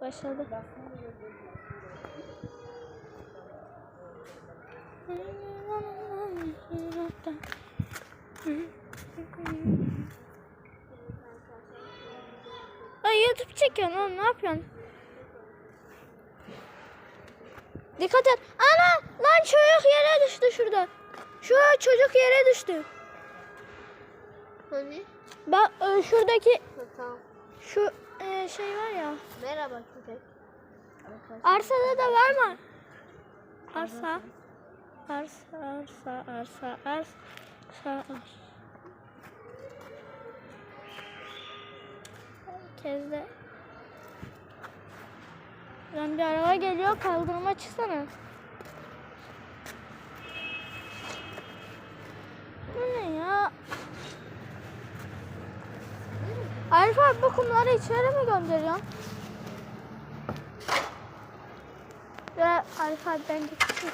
Başladı. Ay YouTube çekiyorsun oğlum ne yapıyorsun? Dikkat et. Ana lan çocuk yere düştü şurada. Şu çocuk yere düştü. Hani? Bak e, şuradaki Ha, tamam. şu e, şey var ya. Merhaba köpek. Arsada da var mı? Arsa. Arsa, arsa, arsa, arsa, arsa. Herkes de. Lan bir araba geliyor kaldırıma çıksana. Bu ne ya? Arif abi bu kumları içeri mi gönderiyorsun? Ve Arif abi ben gittim.